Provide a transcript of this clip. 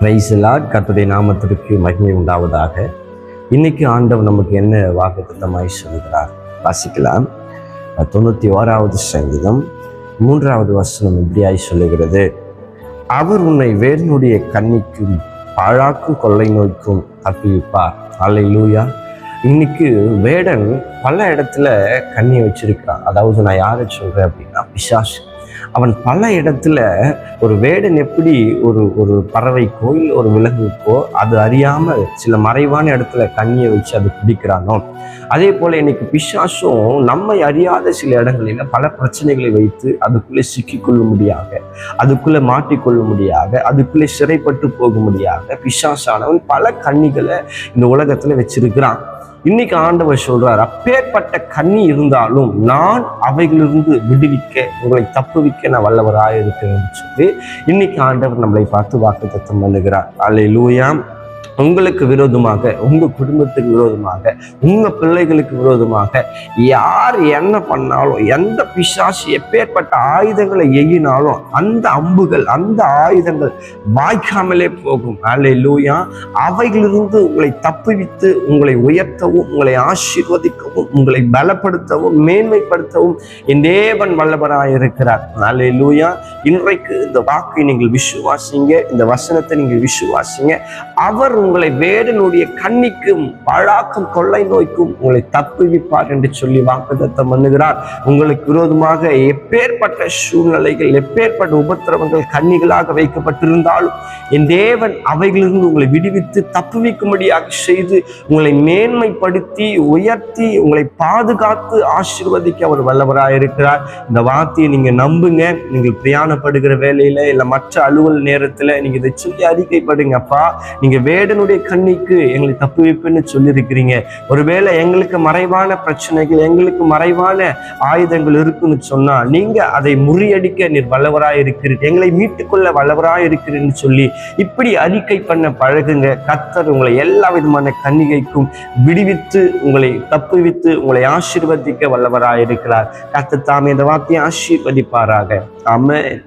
பிரைஸ்லாட் கர்த்தருடைய நாமத்திற்கு மகிமை உண்டாவதாக. இன்னைக்கு ஆண்டவர் நமக்கு என்ன வாக்குத்தத்தமாய் சொல்கிறார்? வாசிக்கலாம். தொண்ணூற்றி ஓராவது சங்கீதம் மூன்றாவது வசனம் இப்படியாய் சொல்லுகிறது. அவர் உன்னை வேதனுடைய கண்ணிக்கும் பாழாக்கும் கொள்ளை நோய்க்கும் தப்பிவிப்பார் லூயா இன்னைக்கு வேடன் பல இடத்துல கண்ணி வச்சிருக்கிறான். அதாவது நான் யாரை சொல்கிறேன் அப்படின்னா பிசாசு அவன் பல இடத்துல ஒரு வேடன் எப்படி ஒரு ஒரு பறவைக்கோ இல்லை ஒரு விலங்குக்கோ அது அறியாமல் சில மறைவான இடத்துல கண்ணியை வச்சு அது பிடிக்கிறானோ அதே போல இன்னைக்கு பிசாசும் நம்மை அறியாத சில இடங்களில் பல பிரச்சனைகளை வைத்து அதுக்குள்ளே சிக்கிக்கொள்ளும்படியாக அதுக்குள்ளே மாட்டிக்கொள்ளும்படியாக அதுக்குள்ளே சிறைப்பட்டு போகும்படியாக பிசாசானவன் பல கண்ணிகளை இந்த உலகத்துல வச்சிருக்கிறான். இன்னைக்கு ஆண்டவர் சொல்றார் அப்பேற்பட்ட கண்ணி இருந்தாலும் நான் அவைகளிலிருந்து விடுவிக்க உங்களை தப்புவிக்க நான் வல்லவராக இருக்கிறேன் சொல்லி இன்னைக்கு ஆண்டவர் நம்மளை பார்த்து வாக்கு தத்தம் பண்ணுகிறார். அல்ல லூயாம் உங்களுக்கு விரோதமாக உங்க குடும்பத்துக்கு விரோதமாக உங்க பிள்ளைகளுக்கு விரோதமாக யார் என்ன பண்ணாலும் எந்த பிசாசு எப்பேற்பட்ட ஆயுதங்களை எய்யினாலும் அந்த அம்புகள் அந்த ஆயுதங்கள் வாய்க்காமலே போகும். அல்ல லூயா அவைகளிலிருந்து உங்களை தப்புவித்து உங்களை உயர்த்தவும் உங்களை ஆசீர்வதிக்கவும் உங்களை பலப்படுத்தவும் மேன்மைப்படுத்தவும் என் தேவன் வல்லவராக இருக்கிறார். அல்ல லூயா இன்றைக்கு இந்த வாக்கை நீங்கள் விசுவாசிங்க இந்த வசனத்தை நீங்கள் விசுவாசிங்க. அவர் அவர் உங்களை வேடனுடைய கண்ணிக்கும் பழாக்கும் கொள்ளை நோய்க்கும் உங்களை தப்புவிப்பார் என்று சொல்லி வாக்குத்தத்தம் பண்ணுகிறார். உங்களுக்கு விரோதமாக எப்பேற்பட்ட சூழ்நிலைகள் எப்பேற்பட்ட உபத்திரவங்கள் கண்ணிகளாக வைக்கப்பட்டிருந்தாலும் என் தேவன் அவைகளிலிருந்து உங்களை விடுவித்து தப்புவிக்கும்படியாக செய்து உங்களை மேன்மைப்படுத்தி உயர்த்தி உங்களை பாதுகாத்து ஆசீர்வதிக்க அவர் வல்லவராக இருக்கிறார். இந்த வார்த்தையை நீங்க நம்புங்க. நீங்கள் பிரயாணப்படுகிற வேலையில இல்லை மற்ற அலுவல் நேரத்தில் நீங்க இதை சொல்லி அறிக்கைப்படுங்கப்பா நீங்க வேடனுடைய கண்ணிக்கு எங்களை தப்பு சொல்லியிருக்கிறீங்க. ஒருவேளை எங்களுக்கு மறைவான பிரச்சனைகள் எங்களுக்கு மறைவான ஆயுதங்கள் இருக்குன்னு சொன்னா நீங்க அதை முறியடிக்க நீர் வல்லவராய் இருக்கிறீர் எங்களை மீட்டுக்கொள்ள வல்லவராய் இருக்கிறீன்னு சொல்லி இப்படி அறிக்கை பண்ண பழகுங்க. கத்தர் உங்களை எல்லா விதமான கன்னிகைக்கும் விடுவித்து உங்களை தப்புவித்து உங்களை ஆசீர்வதிக்க வல்லவராய் இருக்கிறார் கத்தர் தாமே இந்த வார்த்தையை ஆசீர்வதிப்பாராக. ஆமென்.